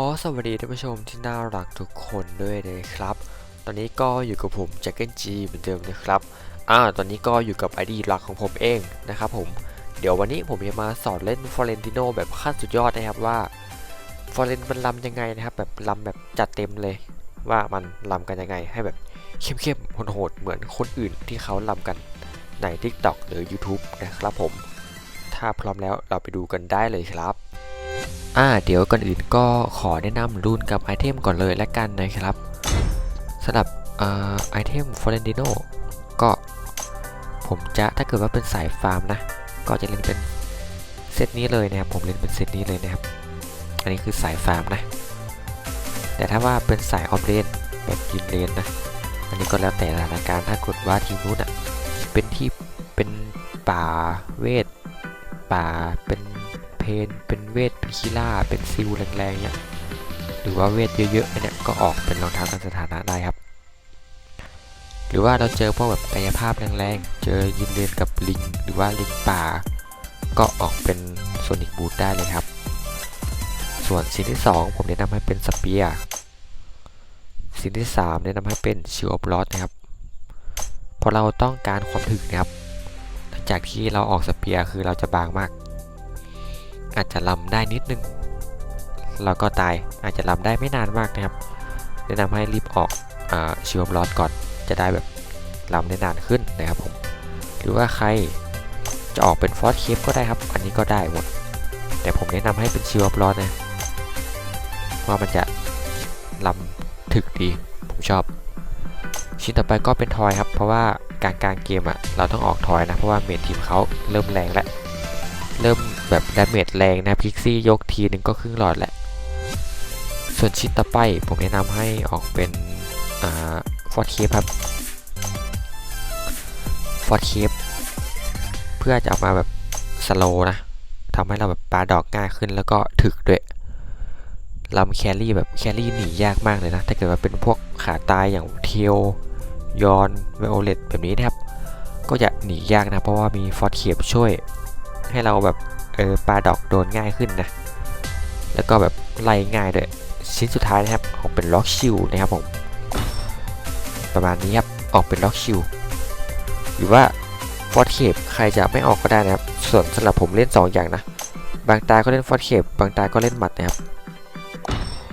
อสวัสดีท่านผู้ชมที่น่ารักทุกคนด้วยนะครับ ตอนนี้ก็อยู่กับผมแจ็คเกิลจีเหมือนเดิมนะครับ อ่า ตอนนี้ก็อยู่กับไอดีหลักของผมเองนะครับผม เดี๋ยววันนี้ผมจะมาสอนเล่นฟอเรนติโนแบบขั้นสุดยอดนะครับว่าฟอเรนมันลำยังไงนะครับ แบบลำแบบจัดเต็มเลย ว่ามันลำกันยังไง ให้แบบเข้มๆโหดๆเหมือนคนอื่นที่เขาลำกันใน TikTok หรือ YouTube นะครับผม ถ้าพร้อมแล้วเราไปดูกันได้เลยครับ อ่าเดี๋ยวก่อนอื่นก็ขอแนะนำรุ่นกับไอเทมก่อนเลยและกันนะครับสำหรับอไอเทมฟอเรนติโนก็ผมจะถ้าเกิดว่าเป็นสายฟาร์มนะ ก็จะเล่นเป็นเซตนี้เลยนะครับ ผมเล่นเป็นเซตนี้เลยนะครับ อันนี้คือสายฟาร์มนะ แต่ถ้าว่าเป็นสายออฟเลนแบบยิงเลนนะ อันนี้ก็แล้วแต่สถานการณ์ถ้ากดว่าทีมนู้นอะเป็นที่เป็นป่าเวทป่าเป็น เพนเป็นเวทเป็นคีล่า เป็นซิลแรงๆเนี่ยหรือว่าเวทเยอะๆเนี่ยก็ออกเป็นรองเท้าตามสถานะได้ครับ หรือว่าเราเจอพวกแบบกายภาพแรงๆ เจอยินเลนกับลิง หรือว่าลิงป่า ก็ออกเป็นโซนิกบูทได้เลยครับ ส่วนสิ่งที่ 2 ผมแนะนำให้เป็นสเปียร์สิ่งที่ 3 แนะนำให้เป็นชิลออฟลอสนะครับพราะเราต้องการความถึกนะครับ หลังจากที่เราออกสเปียร์คือเราจะบางมาก อาจจะลำได้นิดนึง เราก็ตายอาจจะลำได้ไม่นานมากนะครับ แนะนำให้รีบออกชิวอมลอดก่อน จะได้แบบลำได้นานขึ้นนะครับผม หรือว่าใครจะออกเป็นฟอสเคปก็ได้ครับ อันนี้ก็ได้หมด แต่ผมแนะนำให้เป็นชิวอมลอดนะว่ามันจะลำถึกดี ผมชอบ ชิ้นต่อไปก็เป็นทอยครับ เพราะว่ากางกลางเกมอะเราต้องออกทอยนะ เพราะว่าเมททีมเขาเริ่มแรงแล้ว เริ่ม แบบดาเมจแรงนะพิกซี่ยกทีนึงก็ครึ่งหลอดแหละ ส่วนชิ้นต่อไปผมแนะนำให้ออกเป็นฟอร์ดเคปครับฟอร์ดเคปเพื่อจะเอามาแบบสโลนะทำให้เราแบบปาดอกง่ายขึ้นแล้วก็ถึกด้วยลำแครี่แบบแครี่หนียากมากเลยนะ ถ้าเกิดว่าเป็นพวกขาตายอย่างเทียวยอนไวโอเลตแบบนี้นะครับ ก็จะหนียากนะ เพราะว่ามีฟอร์ดเคปช่วย ให้เราแบบ เออปลาดอกโดนง่ายขึ้นนะ แล้วก็แบบไล่ง่ายด้วย ชิ้นสุดท้ายนะครับ ออกเป็นล็อกชิลนะครับผม ประมาณนี้ครับ ออกเป็นล็อกชิลหรือว่าฟอร์ดเคปใครจะไม่ออกก็ได้นะครับ ส่วนสำหรับผมเล่น 2 อย่างนะ บางตาก็เล่นฟอร์ดเคปบางตาก็เล่นหมัดนะครับ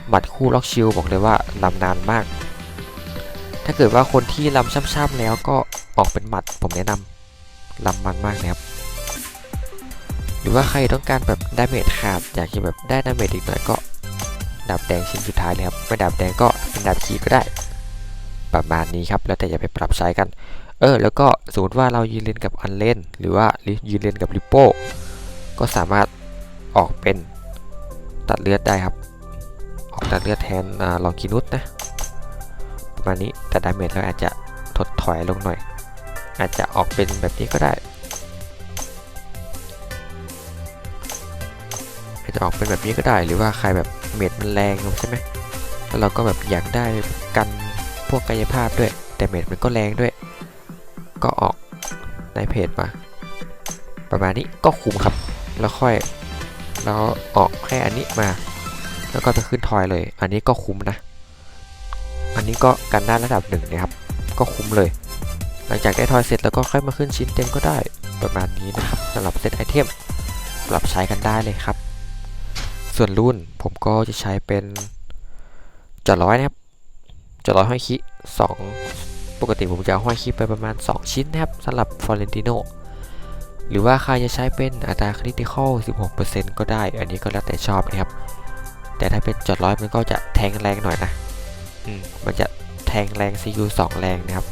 หมัดคู่ล็อกชิลบอกเลยว่าลำนานมาก ถ้าเกิดว่าคนที่ลำช่ำๆแล้วก็ออกเป็นหมัดผมแนะนำลำมันมากนะครับ หรือว่าใครต้องการแบบดาเมจขาดอยากจะแบบได้ดาเมจอีกหน่อยก็ดาบแดงชิ้นสุดท้ายเลยครับไม่ดาบแดงก็เป็นดาบขีก็ได้ ประมาณนี้ครับ แล้วแต่จะไปปรับใช้กัน เออ แล้วก็สมมติว่าเรายืนเล่นกับอันเล่น หรือว่ายืนเล่นกับริปโป้ก็สามารถออกเป็นตัดเลือดได้ครับ ออกตัดเลือดแทนลองกินุสนะ ประมาณนี้แต่ดาเมจเราอาจจะถดถอยลงหน่อย อาจจะออกเป็นแบบนี้ก็ได้ จะออกเป็นแบบนี้ก็ได้ หรือว่าใครแบบเม็ดมันแรงใช่ไหมแล้วเราก็แบบอยากได้กันพวกกายภาพด้วย แต่เม็ดมันก็แรงด้วย ก็ออกในเพจมา ประมาณนี้ก็คุ้มครับ แล้วค่อยแล้วออกแค่อันนี้มา แล้วก็ไปขึ้นทอยเลย อันนี้ก็คุ้มนะ อันนี้ก็กันได้ระดับหนึ่งนะครับ ก็คุ้มเลย หลังจากได้ทอยเสร็จแล้วก็ค่อยมาขึ้นชิ้นเต็มก็ได้ประมาณนี้นะครับสำหรับเซตไอเทมปรับใช้กันได้เลยครับ ส่วนรุ่นผมก็จะใช้เป็นจดร้อยนะครับจดร้อยห้อยคิสองปกติผมจะห้อยคิไปประมาณ 2 ชิ้นนะครับสำหรับฟอเรนติโนหรือว่าใครจะใช้เป็นอัตราคริติคอล 16%ก็ได้ อันนี้ก็แล้วแต่ชอบนะครับ แต่ถ้าเป็นจอดร้อยมันก็จะแทงแรงหน่อยนะอืมมันจะแทงแรง CU 2 แรงนะครับ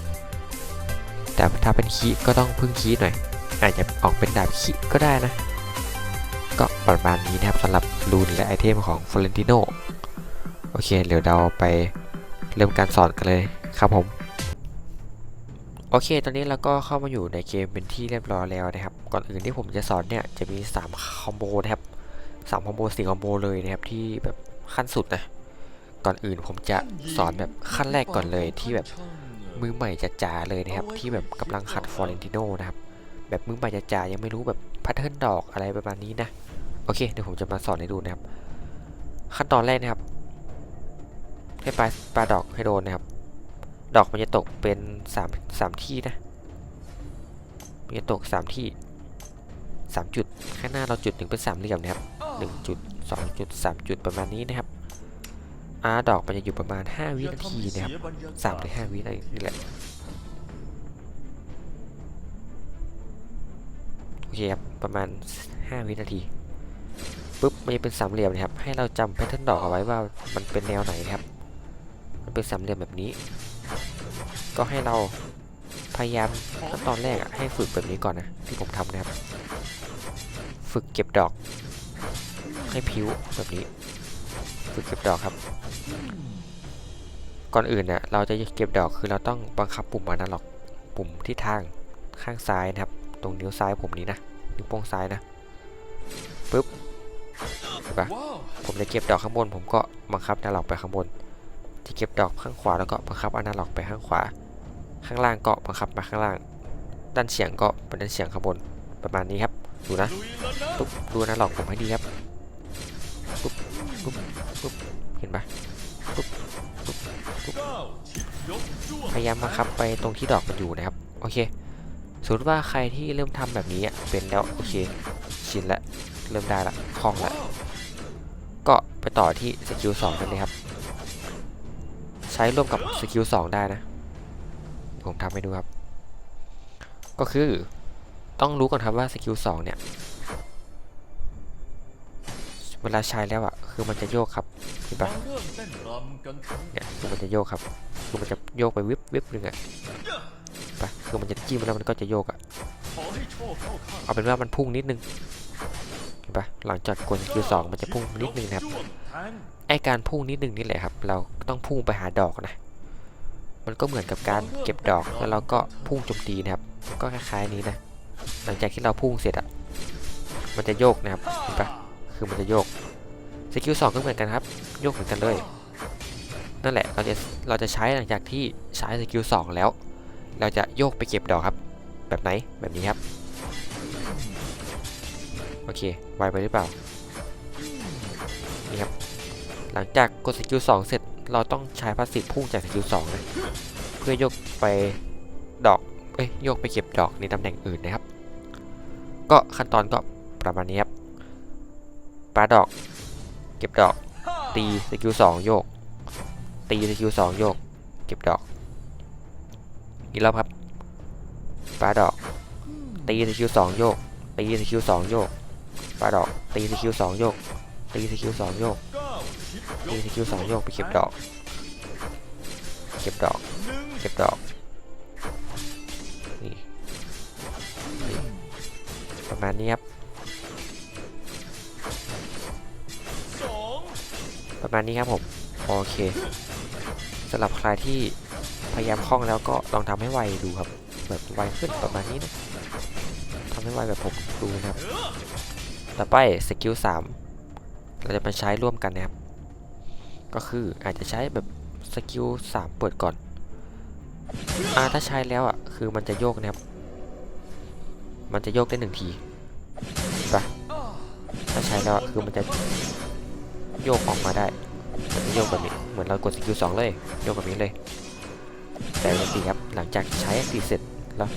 แต่ถ้าเป็นคีก็ต้องพึ่งคีหน่อย อาจจะออกเป็นดาบคีก็ได้นะ ก็ประมาณนี้นะครับสำหรับรูนและไอเทมของฟลอเรนติโนโอเค เดี๋ยวเราไปเริ่มการสอนกันเลยครับผม โอเค ตอนนี้เราก็เข้ามาอยู่ในเกมเป็นที่เรียบร้อยแล้วนะครับ ก่อนอื่นที่ผมจะสอนเนี่ยจะมี 3 คอมโบนะครับ3คอมโบ4คอมโบเลยนะครับที่แบบขั้นสุดนะ ก่อนอื่นผมจะสอนแบบขั้นแรกก่อนเลยที่แบบมือใหม่จะจ๋าเลยนะครับ ที่แบบกำลังขัดฟลอเรนติโนนะครับ แบบมือใหม่จะจ๋ายังไม่รู้แบบพทเทิร์นดอกอะไรประมาณนี้นะ โอเคเดี๋ยวผมจะมาสอนให้ดูนะครับ ขั้นตอนแรกนะครับ ให้ปลาปลาดอกให้โดนนะครับ ดอกมันจะตกเป็นสามสามที่นะมันจะตกสามที่สามจุดข้างหน้าเราจุดหนึ่งเป็นสามเหลี่ยมนะครับหนึ่งจุดสองจุดสามจุดประมาณนี้นะครับอาดอกมันจะอยู่ประมาณห้าวินาทีนะครับสามถึงห้าวินาทีนี่แหละโอเคครับประมาณห้าวินาที ปุ๊บมันจะเป็นสามเหลี่ยมนะครับ ให้เราจำแพทเทิร์นดอกเอาไว้ว่ามันเป็นแนวไหนครับ มันเป็นสามเหลี่ยมแบบนี้ ก็ให้เราพยายามขั้นตอนแรกอะให้ฝึกแบบนี้ก่อนนะที่ผมทำนะครับ ฝึกเก็บดอก ให้ผิวแบบนี้ ฝึกเก็บดอกครับ ก่อนอื่นเนี่ยเราจะเก็บดอกคือเราต้องบังคับปุ่มอนาล็อกปุ่มที่ทางข้างซ้ายนะครับ ตรงนิ้วซ้ายผมนี้นะนิ้วโป้งซ้ายนะปุ๊บ เห็นปะผมจะเก็บดอกข้างบน ผมก็บังคับอนาล็อกไปข้างบนจะเก็บดอกข้างขวาแล้วก็บังคับอนาล็อกไปข้างขวา ข้างล่างก็บังคับมาข้างล่าง ด้านเฉียงก็เป็นด้านเฉียงข้างบนประมาณนี้ครับ ดูนะปุ๊บดูอนาล็อกผมให้ดีครับปุ๊บปุ๊บปุ๊บเห็นปะปุ๊บปุ๊บปุ๊บพยายามบังคับไปตรงที่ดอกมันอยู่นะครับ โอเคสมมติว่าใครที่เริ่มทำแบบนี้เป็นแล้วโอเค ชินล้วเริ่มได้ละคล่องละ ก็ไปต่อที่สกิลสองกันเลยครับ ใช้ร่วมกับสกิล2ได้นะ ผมทำให้ดูครับ ก็คือต้องรู้ก่อนครับว่าสกิล2เนี่ย เวลาใช้แล้วอะคือมันจะโยกครับเห็นปะเนี่ยคือมันจะโยกครับคือมันจะโยกไปวิบวิบนึงอะปะคือมันจะจิ้มแล้วมันก็จะโยกอะเอาเป็นว่ามันพุ่งนิดนึง ห็นปะหลังจากกดสกิล2มันจะพุ่งนิดนึงนะครับจ้วงแทงไอการพุ่งนิดนึงนี่แหละครับ เราต้องพุ่งไปหาดอกนะ มันก็เหมือนกับการเก็บดอกแล้วเราก็พุ่งโจมตีนะครับ ก็คล้ายๆนี้นะ หลังจากที่เราพุ่งเสร็จอะมันจะโยกนะครับเห็นปะคือมันจะโยกสกิลสองก็เหมือนกันครับ โยกเหมือนกันเลย นั่นแหละเราจะเราจะใช้หลังจากที่ใช้สกิลสองแล้ว เราจะโยกไปเก็บดอกครับ แบบไหนแบบนี้ครับ โอเคไวไปหรือเปล่านี่ครับหลังจากกดสกิล2เสร็จเราต้องใช้พาสซีฟพุ่งจากสกิล2นะเพื่อโยกไปดอกเอ้ยโยกไปเก็บดอกในตำแหน่งอื่นนะครับ ก็ขั้นตอนก็ประมาณนี้ครับปาดอก เก็บดอก ตีสกิล2โยก ตีสกิล2โยก เก็บดอกอีกรอบครับปาดอก ตีสกิล2โยกตีสกิล2โยก ปาดอกตีสกิล2โยก ตีสกิล2โยก ตีสกิลสองโยกไปเก็บดอก เก็บดอก เก็บดอก นี่ ประมาณนี้ครับ ประมาณนี้ครับผม โอเคสำหรับใครที่พยายามคล่องแล้วก็ลองทำให้ไวดูครับ แบบไวขึ้นประมาณนี้นะทำให้ไวแบบผมดูนะครับ ต่อไปสกิล3เราจะมาใช้ร่วมกันนะครับ ก็คืออาจจะใช้แบบสกิล3เปิดก่อนอ่าถ้าใช้แล้วอะคือมันจะโยกนะครับ มันจะโยกได้หนึ่งทีเห็นปะถ้าใช้แล้วคือมันจะโยกออกมาได้มันจะโยกแบบนี้เหมือนเรากดสกิล2เลยโยกแบบนี้เลยแต่ปกติครับหลังจากใช้ติเสร็จแล้ว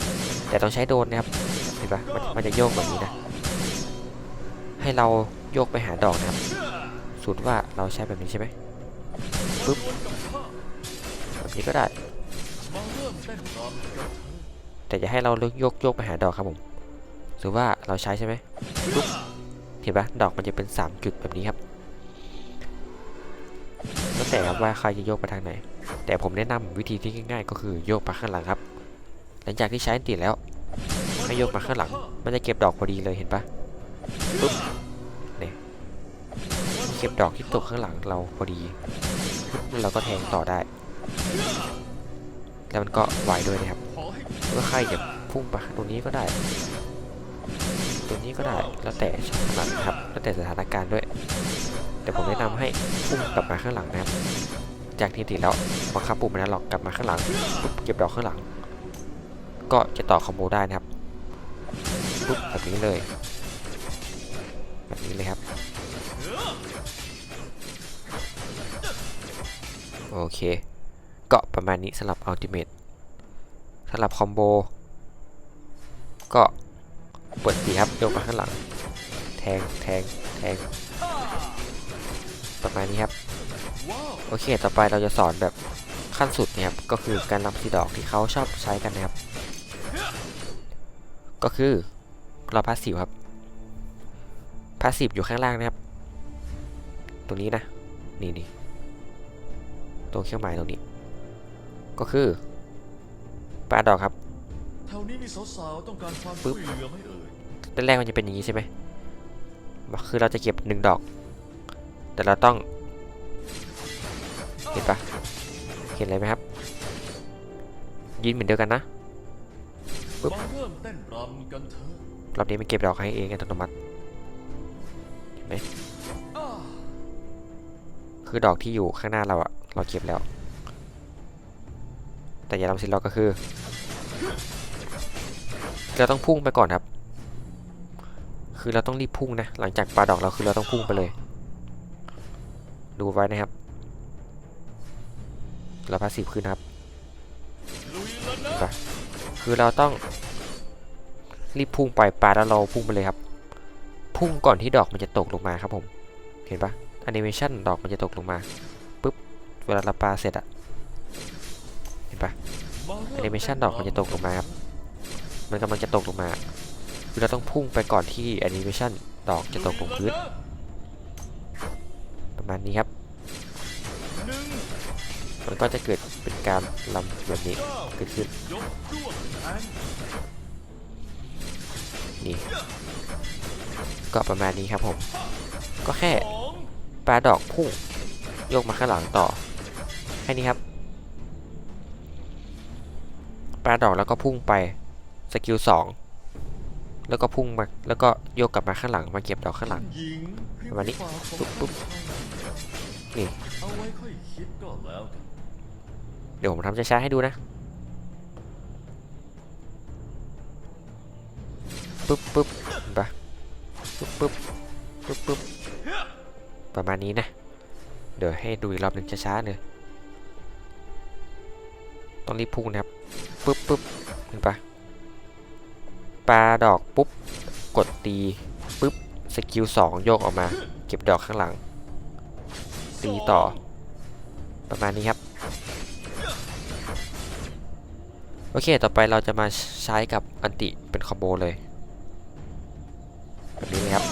แต่ต้องใช้โดนนะครับเห็นปะมมันจะโยกแบบนี้นะ ให้เราโยกไปหาดอกนะครับสมมติว่าเราใช้แบบนี้ใช่ไหมปึ๊บแบบนี้ก็ได้มาเริ่มเต้นรำกันเถอะแต่จะให้เราโยกโยกไปหาดอกครับผมสมมติว่าเราใช้ใช่ไหมปุ๊บเห็นปะดอกมันจะเป็น 3 จุดแบบนี้ครับแล้วแต่ครับว่าใครจะโยกไปทางไหน แต่ผมแนะนำวิธีที่ง่าย ๆ ก็คือโยกไปข้างหลังครับ หลังจากที่ใช้ติแล้วให้โยกมาข้างหลัง มันจะเก็บดอกพอดีเลยเห็นปะ ปุ๊บเนี่ยเก็บดอกที่ตกข้างหลังเราพอดีเราก็แทงต่อได้ แล้วมันก็ไวด้วยนะครับขอให้เมื่อใครจะพุ่งไปตรงนี้ก็ได้ตรงนี้ก็ได้แล้วแต่ถนัดครับ แล้วแต่สถานการณ์ด้วย แต่ผมแนะนำให้พุ่งกลับมาข้างหลังนะครับ จากที่ติแล้วบังคับปุ่มนั้นหรอกกลับมาข้างหลังปุ๊บเก็บดอกข้างหลัง ก็จะต่อคอมโบได้นะครับปุ๊บแบบนี้เลย นี้เลยครับ โอเคก็ประมาณนี้สำหรับอัลติเม e สำหรับคอมโบก็เปิดตีครับโยกมาข้างหลัง แทงแทงแทงประมาณนี้ครับ โอเค ต่อไปเราจะสอนแบบขั้นสุดนะครับ ก็คือการรำสีดอกที่เขาชอบใช้กันนะครับ ก็คือเราพาสซีฟครับ พาสซีฟอยู่ข้างล่างนะครับ ตรงนี้นะ นี่นี่ตรงเครื่องหมายตรงนี้ ก็คือปลาดอกครับแถวนี้มีสาวๆต้องการความปึ๊ช่วบยเหลือไหมเอ่ยด้านแรกมันจะเป็นอย่างนี้ใช่ไหมคือเราจะเก็บหนึ่งดอก แต่เราต้อง เห็นปะเห็นอะไรไหมครับยืนเหมือนเดียวกันนะปึ๊บมาเริ่มเต้นรำกันเถอะรอบนี้มันเก็บดอกให้เองอัตโนมัติ อ้าคือดอกที่อยู่ข้างหน้าเราอะเราเก็บแล้ว แต่อย่าทำสิล็อกก็คือ เราต้องพุ่งไปก่อนครับ คือเราต้องรีบพุ่งนะ หลังจากปลาดอกเราคือเราต้องพุ่งไปเลย ดูไว้นะครับ เราพาสซีขึ้นครับคือเราต้องรีบพุ่งไปปลาแล้วเราพุ่งไปเลยครับ พุ่งก่อนที่ดอกมันจะตกลงมาครับผม เห็นปะแอนิเมชันดอกมันจะตกลงมาปุ๊บเวลาเราปาเสร็จอะเห็นปะแอนิเมชันดอกมันจะตกลงมาครับมันกำลังจะตกลงมาคือเราต้องพุ่งไปก่อนที่แอนิเมชันดอกจะตกลงพื้น ประมาณนี้ครับ มันก็จะเกิดเป็นการลำแบบนี้เกิดขึ้นนี่ ก็ประมาณนี้ครับผม ก็แค่ปลาดอกพุ่งโยกมาข้างหลังต่อ แค่นี้ครับ ปลาดอกแล้วก็พุ่งไปสกิลสองแล้วก็พุ่งมาแล้วก็โยกกลับมาข้างหลังมาเก็บดอกข้างหลังประมาณนี้ปุ๊บปุ๊บนี่เดี๋ยวผมทำช้าๆให้ดูนะปึ๊บปึ๊บเห็นป ปึ๊บปึ๊บปึ๊บปึ๊บประมาณนี้นะ เดี๋ยวให้ดูอีกรอบหนึ่งช้าๆเลยต้องรีบพุ่งนะครับปึ๊บปึ๊บเห็นปะปลาดอกปุ๊บ กดตีปึ๊บ สกิลสองโยกออกมา เก็บดอกข้างหลัง ตีต่อ ประมาณนี้ครับ โอเค ต่อไปเราจะมาใช้กับอันติเป็นคอมโบเลย บบนี้เลยครับ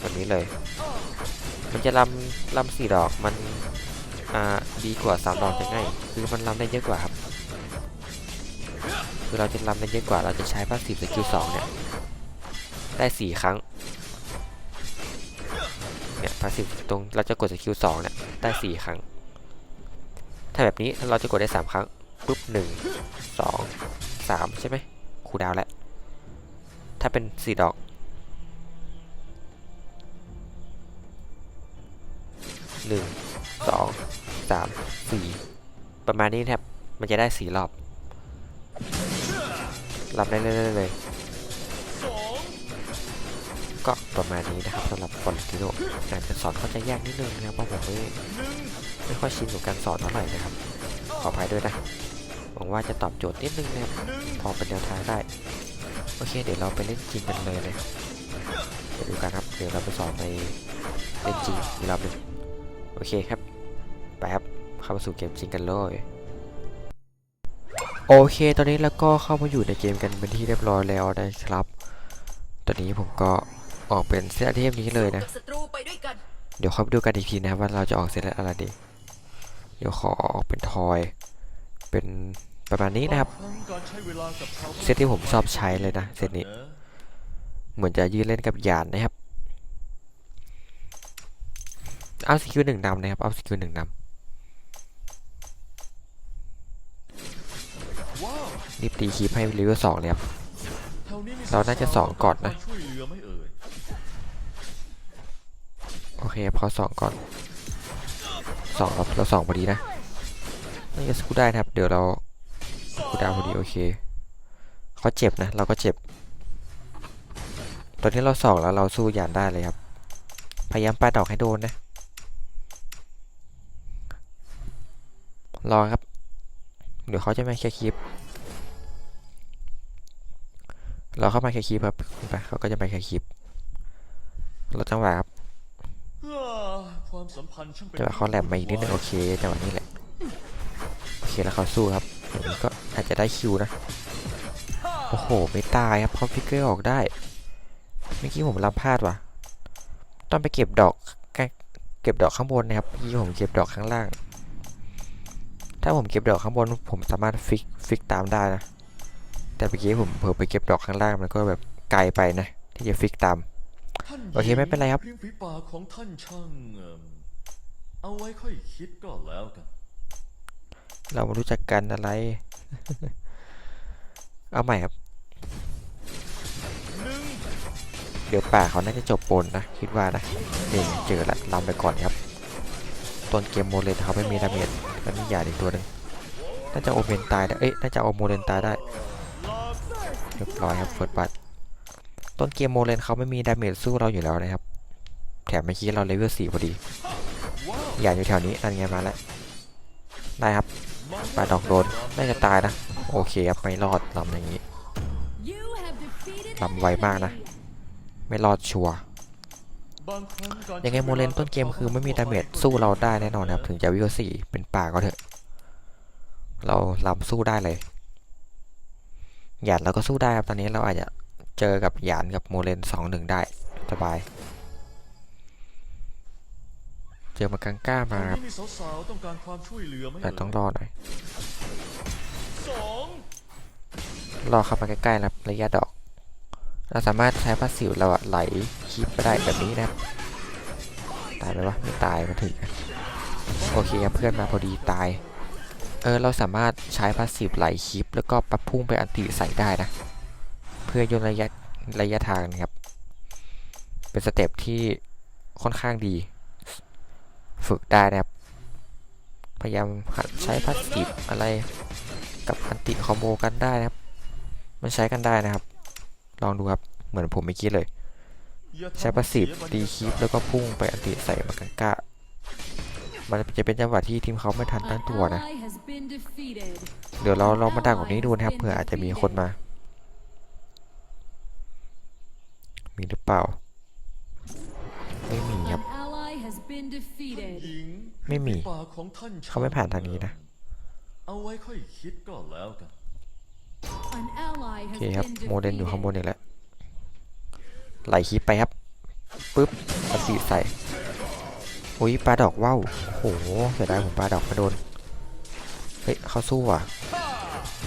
แบบนี้เลย มันจะลำลำสี่ดอกมันอ่าดีกว่าสามดอกจะง่ายคือมันลำได้เยอะกว่าครับคือเราจะลำได้เยอะกว่าเราจะใช้พาสซีฟสกิลสองเนี่ยได้สี่ครั้งเนี่ยพาสซีฟตรงเราจะกดสกิลสองเนี่ยได้สี่ครั้ง ถ้าแบบนี้เราจะกดได้3ครั้งปุ๊บหนึ่งสอง สามใช่ไหมคูดาวแล้ว ถ้าเป็น4ดอก หนึ่ง สอง สาม สี่ ประมาณนี้ครับมันจะได้สี่รอบรับได้เรื่อยๆเลย ก็ประมาณนี้นะครับสำหรับฟอนติโนอาจจะสอนเข้าใจยากนิดนึงนะครับเพราะผมไม่ไม่ค่อยชินกับการสอนเท่าไหร่นะครับ ขออภัยด้วยนะ หวังว่าจะตอบโจทย์นิดนึงนะครับหนึ่งพอเป็นแนวทางได้ โอเค เดี๋ยวเราไปเล่นจริงกันเลยนะครับเดี๋ยวดูกันครับ เดี๋ยวเราไปสอนในเล่นจริงอีกรอบหนึงโอเคครับ ไปครับ เข้ามาสู่เกมจริงกันเลยโอเค ตอนนี้เราก็เข้ามาอยู่ในเกมกันเป็นที่เรียบร้อยแล้วนะครับ ตอนนี้ผมก็ออกเป็นเซตไอเทมนี้เลยนะกับศัตรูไปด้วยกันเดี๋ยวเข้าไปดูกันอีกทีนะครับว่าเราจะออกเซตอะไรดี เดี๋ยวขอออกเป็นทอย เป็น ประมาณนี้นะครับ เซตที่ผมชอบใช้เลยนะเซตนี้ เหมือนจะยืนเล่นกับยานนะครับ เอาสกิลหนึ่งนำนะครับ เอาสกิลหนึ่งนำรีบตีคีปให้เลเวสองเลยครับแถวเราน่าจะสองก่อนนะ โอเคพอสองก่อนสองเราเราสองพอดีนะน่าจะสู้ได้นะครับ เดี๋ยวเรา คูลดาวน์พอดีโอเคเขาเจ็บนะ เราก็เจ็บ ตอนนี้เราสองแล้วเราสู้ยานได้เลยครับ พยายามปาดอกให้โดนนะ รอครับ เดี๋ยวเขาจะมาเคลียร์คลิปรอเข้ามาเคลียร์คลิปครับไปเขาก็จะไปเคลียร์คลิปรอจังหวะครับอ่าความสัมพันธ์ช่างเป็นจังหวะเขาแหลมมาอีกนิดนึงโอเคจังหวะนี้แหละ โอเคแล้วเขาสู้ครับเดี๋ยวนี้ ก็อาจจะได้คิวนะ โอ้โห ไม่ตายครับเขาฟิกเกอร์ออกได้ เมื่อกี้ผมรับพลาดว่ะ ต้องไปเก็บดอกใกล้เก็บดอกข้างบนนะครับเมื่อกี้ผมเก็บดอกข้างล่าง ถ้าผมเก็บดอกข้างบน ผมสามารถฟิกฟิกตามได้นะ แต่เมื่อกี้ผมเผลอไปเก็บดอกข้างล่างมันก็แบบไกลไปนะ ที่จะฟิกตามท่านโอเคไม่เป็นไรครับริมฝีปากของท่านช่างเอิ่มเอาไว้ค่อยคิดก็แล้วกัน เรารู้จักกันอะไร เอาใหม่ครับ เดี๋ยวป่าเขาน่าจะจบปนนะ คิดว่านะเองเจอละลำไปก่อนครับต้นเกมโมเลนเขาไม่มีดาเมจแล้วมีหยาดอีกตัวหนึ่งน่าจะโอเมนตายได้ เอ้ย น่าจะเอโมเลนตายได้ เรียบร้อยครับเฟิร์สบัตต้นเกมโมเลนเขาไม่มีดาเมจสู้เราอยู่แล้วนะครับ แถมเมื่อกี้เราเลเวลสี่พอดี หยาดอยู่แถวนี้ นั่นไงมาแล้วได้ครับ ปาดอกโดนน่าจะตายนะ โอเคครับไม่รอดลำอย่างนี้ลำไวมากนะ ไม่รอดชัวร์ยังไงโมเลนต้นเกมคือไม่มีดาเมจสู้เราได้แน่นอนครับถึงจะวิวสี่เป็นป่าก็เถอะ เราลำสู้ได้เลยหยาดเราก็สู้ได้ครับตอนนี้เราอาจจะเจอกับหยานกับโมเลนสองหนึ่งได้สบาย เจอมากังก้ามาแถวครับนี้มีสาวๆต้องการความช่วยเหลือไหมแต่ต้องรอหน่อยสองรอเข้ามาใกล้ๆแล้วระยะดอก เราสามารถใช้พาสซีฟเราอะไหลคลิปไปได้แบบนี้นะครับตายไหมวะไม่ตายมาถึงนะโอเคครับเพื่อนมาพอดีตาย เออเราสามารถใช้พาสซีฟไหลคลิป แล้วก็ปับพุ่งไปอันติใส่ได้นะ เพื่อย่นระยะระยะทางนะครับ เป็นสเต็ปที่ค่อนข้างดี ฝึกได้นะครับ พยายามหัดใช้พาสซีฟอะไรกับอันติคอมโบกันได้นะครับ มันใช้กันได้นะครับ ลองดูครับ เหมือนผมเมื่อกี้เลย ใช้พาสซีฟเสียบตียากาศคีปแล้วก็พุ่งไปอันติใส่มากังกะมันจะเป็นจังหวะที่ทีมเขาไม่ทันตั้งตัวนะ เดี๋ยวเราลองมาดักแบบนี้ดูนะครับเผื่ออาจจะมีคนมา มีหรือเปล่า หญิงไม่มีปากของท่านเขาไม่ผ่านทางนี้นะ เอาไว้ค่อยคิดก็แล้วกันโอเคครับ โมเดลอยู่ข้างบนนี่แหละไหลคลิปไปครับปึ๊บอันติใส่อุ้ยปลาดอกว่าวโอ้โหเสียดายผมปลาดอกไม่โดน เฮ้ยเขาสู้ว่ะ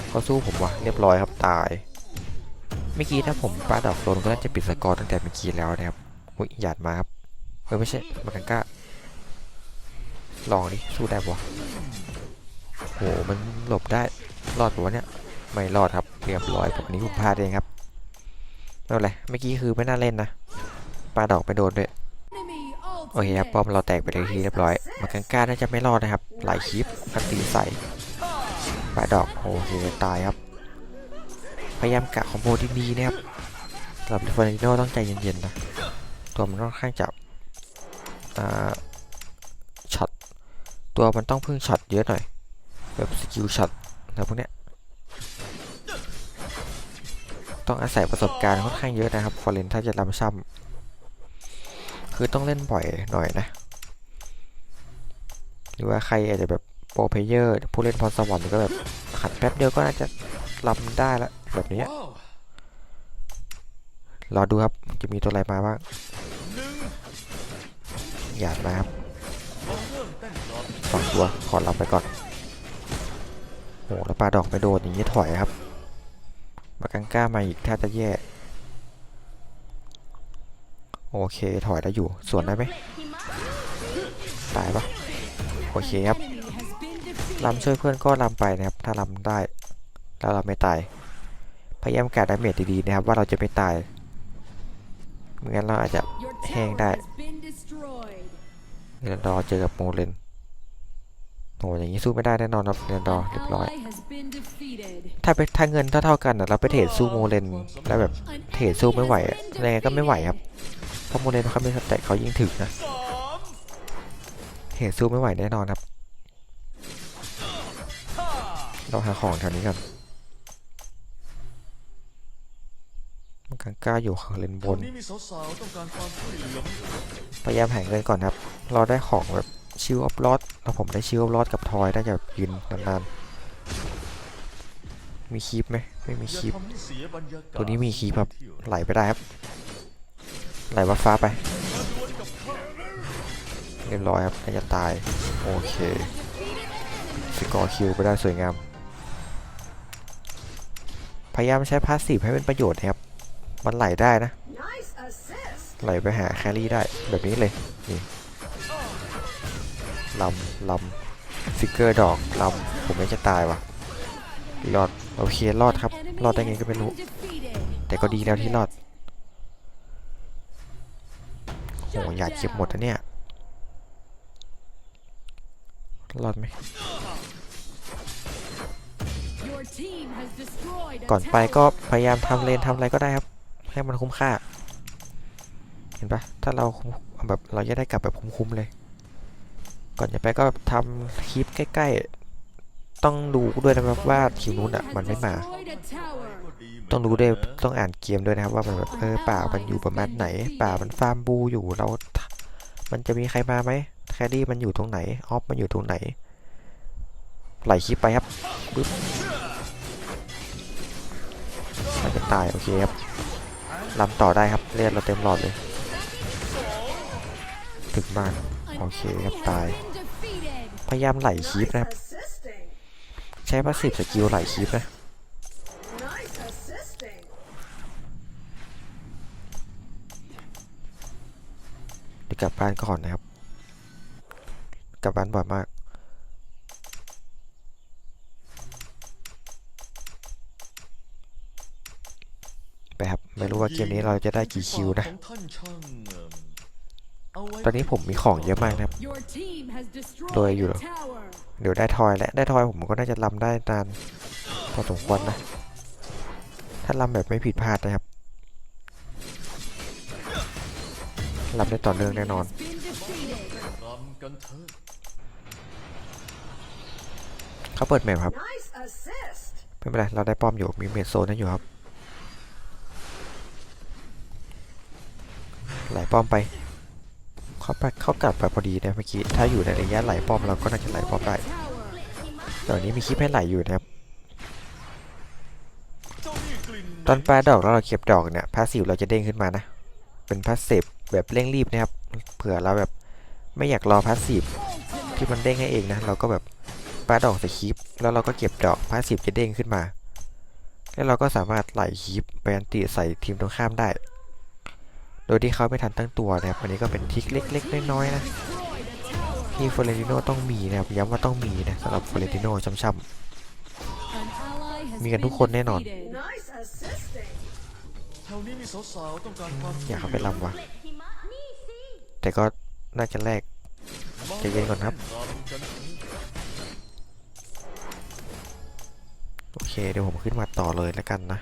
เขาสู้ผมว่ะเรียบร้อยครับตายเมื่อกี้ถ้าผมปลาดอกโดนก็น่าจะปิดสกอร์ตั้งแต่เมื่อกี้แล้วนะครับอุ้ยหยาดมาครับเฮ้ยไม่ใช่มากันก้า ลองดิสู้ได้ปะโหมันหลบได้รอดปะวะเนี่ยไม่รอดครับเรียบร้อยแบบนี้ผมพลาดเองครับไม่เป็นไรเมื่อกี้คือไม่น่าเล่นนะปลาดอกไปโดนด้วยโอเคครับป้อมเราแตกไปเลยทีเรียบร้อยมากังก้าน่าจะไม่รอดนะครับ หลายคลิปอันตีใส่ปลาดอกโอเคตายครับพยายามกะคอมโบดีๆนะครับสำหรับเฟอร์นิโนต้องใจเย็นๆนะตัวมันค่อนข้างจะอ่า ตัวมันต้องพึ่งช็อตเยอะหน่อย แบบสกิลช็อตแล้วพวกเนี้ย ต้องอาศัยประสบการณ์ค่อนข้างเยอะนะครับฟอร์เรนถ้าจะลำซ้ำคือต้องเล่นบ่อยหน่อยนะ หรือว่าใครอาจจะแบบโปรเพเยอร์ผู้เล่นพรสวรรค์ก็แบบขัดแป๊บเดียวก็น่าจะลำได้ละแบบนี้รอดูครับจะมีตัวอะไรมาบ้างหยาดมาครับ สองตัวขอรับไปก่อนโหแล้วปลาดอกไม่โดนอย่างนี้ถอยครับมากังก้ามาอีกถ้าจะแย่ โอเคถอยได้อยู่สวนได้ไหมตายปะโอเคครับลำช่วยเพื่อนก็ลำไปนะครับ ถ้าลำได้แล้วเราไม่ตายพยายามกาดดาเมจดีๆนะครับ ว่าเราจะไม่ตายไม่งั้นเราอาจจะแห้งได้เรนดอร์เจอกับโมเลน โอ้อย่างนี้สู้ไม่ได้แน่นอนครับเรนดอร์เรียบร้อย ถ้าไปถ้าเงินถ้าเท่าๆกันน่ะเราไปเทรดสู้โมเลนแล้วแบบเทรดสู้ไม่ไหวอะยังไงก็ไม่ไหวครับราะโมเลนเขาไม่สแต็กเขายิงถึกนะสามเหตุสู้ไม่ไหวแน่นอนครับห้าเราหาของแถวนี้กันมันกังกล้าอยู่ข้างเลนบแถวนนี้มีสาวๆต้องการความช่วยเหลือไหมพยายามหาเงินก่อนครับ เราได้ของแบบชิลออฟลอด แล้วผมได้ชิลออฟลอดกับทอยได้แบบยืนนานๆ มีคีปไหมไม่มีอย่าคีปทำให้เสียบตัวนี้มีคีปครับ ไหลไปได้ครับ ไหลวัดฟ้าไปมาดวลกับข้าเรียบร้อยครับน่าจะตาย โอเคสกอร์คิวไปได้สวยงาม พยายามใช้พาสซีฟให้เป็นประโยชน์นะครับ มันไหลได้นะ ไหลไปหาแครี่ได้แบบนี้เลย นี่ ลำลำฟิกเกอร์ดอกลำผมไม่จะตายวะรอดโอเครอดครับ รอดได้ไงก็ไม่รู้ แต่ก็ดีแล้วที่รอดโหอยากเก็บหมดนะเนี่ยรอดไหมก่อนไปก็พยายามทำเลนทำอะไรก็ได้ครับ ให้มันคุ้มค่า เห็นปะถ้าเราแบบเราจะได้กลับแบบคุ้มๆเลย ก่อนจะไปก็ทำคลิปใกล้ ๆ ต้องดูด้วยนะครับว่าคิวนู้นอะมันไม่มา ต้องรู้ด้วยต้องอ่านเกมด้วยนะครับ ว่ามันแบบเออป่ามันอยู่ประมาณไหน ป่ามันฟาร์มบูอยู่เรา มันจะมีใครมาไหมแคดดี้มันอยู่ตรงไหนออฟมันอยู่ตรงไหน ไหลคลิปไปครับปึ๊บมันจะตายโอเคครับลำต่อได้ครับเลือดเราเต็มหลอดเลยถึกมาก โอเคครับตาย พยายามไหลคลิป Nice นะครับ assisting. ใช้พาสซีฟสกิลไหลคลิปนะ Nice assisting. เดี๋ยวกลับบ้านก่อนนะครับ กลับบ้านบ่อยมากไปครับ ไม่รู้ว่าเกมนี้เราจะได้กี่คิวนะ ตอนนี้ผมมีของเยอะมากนะครับ โดยอยู่ เดี๋ยวได้ทอยและได้ทอยผมก็น่าจะลำได้นานพอสมควรนะ ถ้าลำแบบไม่ผิดพลาดนะครับลำได้ต่อเนื่องแน่นอนรำกันเถอะเขาเปิดแมปครับ Nice assist. ไม่เป็นไรเราได้ป้อมอยู่มีเมดโซนนั่นอยู่ครับไหลป้อมไป เขาไปเขากลับไปพอดีนะเมื่อกี้ ถ้าอยู่ในระยะไหลป้อมเราก็น่าจะไหลป้อมได้ตอนนี้มีคลิปให้ไหลอยู่นะครับ ตอนปลาดอกแล้วเราเก็บดอกเนี่ยพาสซีฟเราจะเด้งขึ้นมานะ เป็นพาสซีฟแบบเร่งรีบนะครับ เผื่อเราแบบไม่อยากรอพาสซีฟที่มันเด้งให้เองนะ เราก็แบบปลาดอกใส่คลิป แล้วเราก็เก็บดอกพาสซีฟจะเด้งขึ้นมา แล้วเราก็สามารถไหลคลิปไปอันติใส่ทีมตรงข้ามได้ โดยที่เขาไม่ทันตั้งตัวนะครับอันนี้ก็เป็นทริคเล็กๆน้อยๆนะที่ฟลอเรนติโนต้องมีนะครับย้ำว่าต้องมีนะสำหรับฟลอเรนติโนช่ำมีกันทุกคนแน่นอนอยากเขาไปลำวะแต่ก็น่าจะแลกใจเย็นก่อนครับ โอเคเดี๋ยวผมขึ้นมาต่อเลยแล้วกันนะ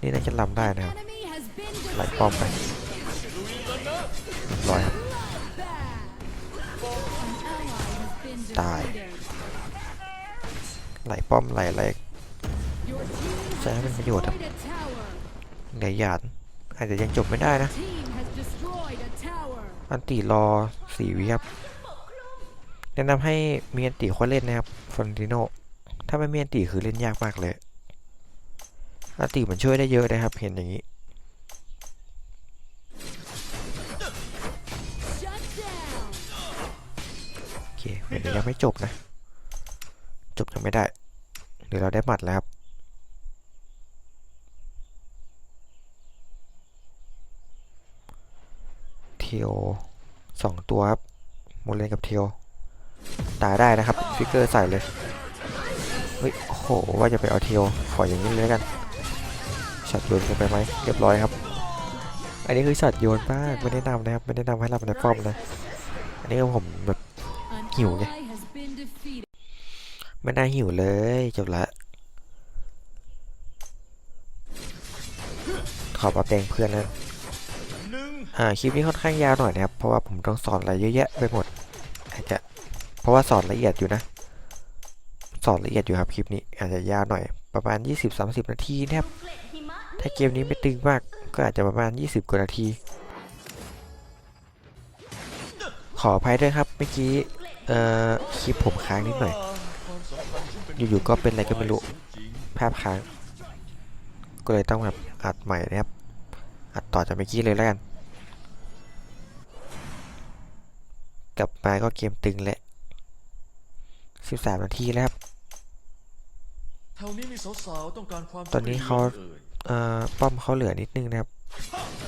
นี่น่าจะลำได้นะครับ ไหลป้อมไปเรียบร้อยครับ ตาย ไหลป้อมไหลอะไรใช้ให้เป็นประโยชน์ครับในหยาดอาจจะยังจบไม่ได้นะ อันติรอสี่วิครับ แนะนำให้มีอันติค่อเล่นนะครับฟอนติโน ถ้าไม่มีอันติคือเล่นยากมากเลย อันติมันช่วยได้เยอะนะครับ เห็นอย่างนี้โอเคเดี๋ยวยังไม่จบนะ จบยังไม่ได้ เดี๋ยวเราได้หมัดแล้วครับเทียวสองตัวครับโมเลนกับเทียวตายได้นะครับฟิกเกอร์ใส่เลยเฮ้ยโหว่าจะไปเอาเทียวขออย่างนี้เลยกัน ช็อตโยนกันไปไหมเรียบร้อยครับ อันนี้คือช็อตโยนมากไม่แนะนำนะครับไม่แนะนำให้รับในป้อม Nice นะอันนี้ผมแบบหิวไงไม่น่าหิวเลยจบละขอปาแปลงเพื่อนแล้วหนึ่งอ่าคลิปนี้ค่อนข้างยาวหน่อยนะครับ เพราะว่าผมต้องสอนอะไรเยอะแยะไปหมดอาจจะเพราะว่าสอนละเอียดอยู่นะ สอนละเอียดอยู่ครับคลิปนี้อาจจะยาวหน่อยประมาณ 20-30 นาทีนะครับ ถ้าเกมนี้ไม่ตึงมากก็อาจจะประมาณ 20 กว่านาที ขออภัยด้วยครับเมื่อกี้เอ่อคลิปผมค้างนิดหน่อยความสัมพันธ์ฉันเป็นอยู่ๆก็เป็นอะไรก็ไม่รู้จริงภาพค้าง ก็เลยต้องแบบอัดใหม่นะครับ อัดต่อจากเมื่อกี้เลยแล้วกัน กลับมาก็เกมตึงแหละ 13 นาทีแล้วครับแถวนี้มีสาวๆต้องการความตอนนี้เขา อป้อมเขาเหลือนิดนึงนะครับ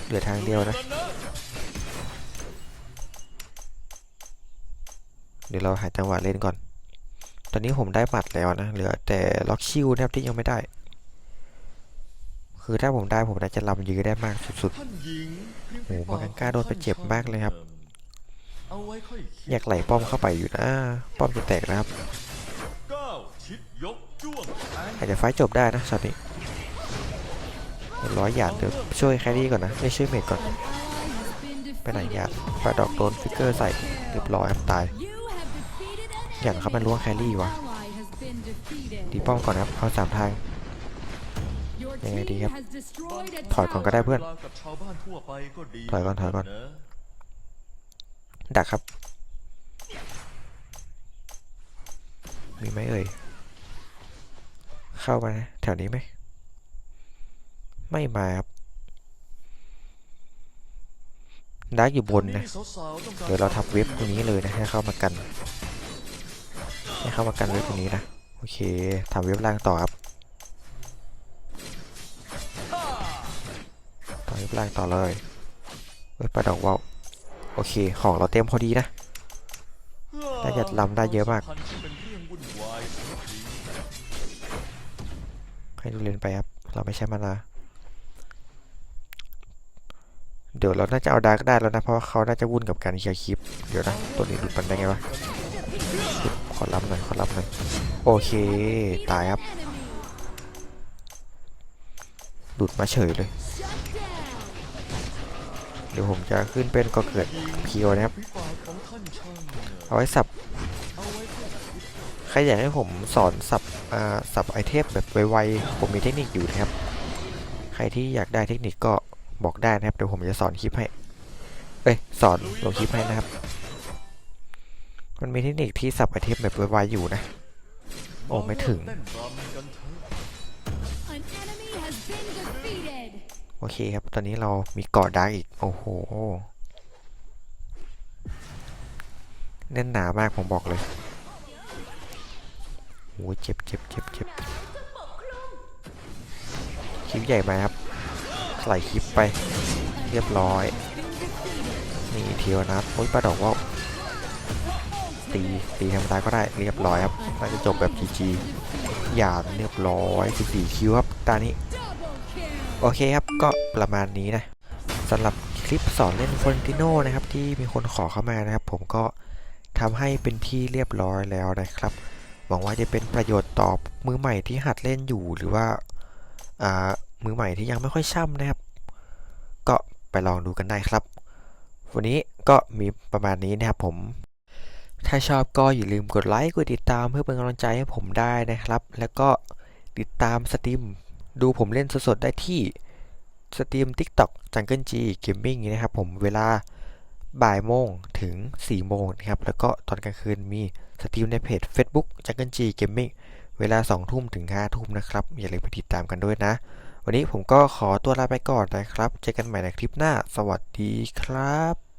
เหลือทางเดียวนะ เดี๋ยวเราหาจังหวะเล่นก่อน ตอนนี้ผมได้หมัดแล้วนะ เหลือแต่ล็อกชิวนะครับที่ยังไม่ได้ คือถ้าผมได้ผมน่าจะลำยื้อได้มากสุดท่านหญิงริมโอ้โหปากมันกล้าโดนไปเจ็บมากเลยครับ อยากไหลป้อมเข้าไปอยู่นะ ป้อมจะแตกนะครับอาจจะไฟจบได้นะช็อตนี้ ร้อยหยาดเดี๋ยวช่วยแครี่ก่อนนะไม่ช่วยเมดก่อน ไปไหนหยาดปลาดอกโดนฟิกเกอร์ใส่เรียบร้อยตายอย่างเขามาล้วงแครี่วะ ally has been defeated. ตีป้อมก่อนนะครับเอาสามทางยังไงดีครับ ถอยก่อนก็ได้เพื่อน ถอยก่อนถอยก่อน ดักครับ มีไหมเอ่ย เข้ามานะ แถวนี้ไหม ไม่มาครับดักอยู่บนนะ เดี๋ยวเราทับเว็บตรงนี้เลยนะให้เข้ามากัน ให้เข้ามากันเว็บตรงนี้นะ โอเคทำเว็บล่างต่อครับต่อเว็บล่างต่อเลยเว็บประดอกว่าวโอเค ของเราเต็มพอดีนะน่าจะลำได้เยอะมากควสัพันธ์ที่เรียจริงให้ดูเลนไปครับ เราไม่ใช้มานา เดี๋ยวเราน่าจะเอาดาร์กได้แล้วนะ เพราะว่าเขาน่าจะวุ่นกับการเคลียร์คลิป เดี๋ยวนะ ตัวนี้หลุดมันได้ไงวะ ขอรับหน่อย ขอรับหน่อย โอเค ตายครับ หลุดมาเฉยเลย เดี๋ยวผมจะขึ้นเป็นก็เกิดเพียวนะครับ เอาไว้สับ ใครอยากให้ผมสอนสับอ่าสับไอเทมแบบไวๆ ผมมีเทคนิคอยู่นะครับ ใครที่อยากได้เทคนิคก็ บอกได้นะครับเดี๋ยวผมจะสอนคลิปให้ เอ้ยสอนลงคลิปให้นะครับ มันมีเทคนิคที่สับไอเทมแบบไวๆอยู่นะ โอ้ไม่ถึงเต้นรำกันเถอะ An enemy has been defeated. โอเคครับ ตอนนี้เรามีเกาะดาร์กอีก โอ้โหแน่นหนามากผมบอกเลยโอ้ยเจ็บเจ็บเจ็บเจ็บคลิปใหญ่มาครับ ใส่คลิปไปเรียบร้อยนี่เทียวนัดโอ้ยปลาดอกว่าตีตีธรรมดาก็ได้เรียบร้อยครับน่าจะจบแบบ GG หยาดเรียบร้อย14คิวครับตานี้ โอเคครับก็ประมาณนี้นะสำหรับคลิปสอนเล่นฟอนติโนนะครับที่มีคนขอเข้ามานะครับ ผมก็ทำให้เป็นที่เรียบร้อยแล้วนะครับหวังว่าจะเป็นประโยชน์ต่อมือใหม่ที่หัดเล่นอยู่หรือว่าอ่า มือใหม่ที่ยังไม่ค่อยช่ำนะครับ ก็ไปลองดูกันได้ครับ วันนี้ก็มีประมาณนี้นะครับผม ถ้าชอบก็อย่าลืมกดไลค์กดติดตามเพื่อเป็นกำลังใจให้ผมได้นะครับ แล้วก็ติดตามสตรีมดูผมเล่นสดๆได้ที่สตรีม TikTok Jungle G Gaming นะครับผมเวลาบ่ายโมงถึง 4 โมงนะครับ แล้วก็ตอนกลางคืนมีสตรีมในเพจ Facebook Jungle G Gaming เวลา 2 ทุ่มถึง 5 ทุ่มนะครับ อย่าลืมไปติดตามกันด้วยนะ วันนี้ผมก็ขอตัวลาไปก่อนนะครับ เจอกันใหม่ในคลิปหน้า สวัสดีครับ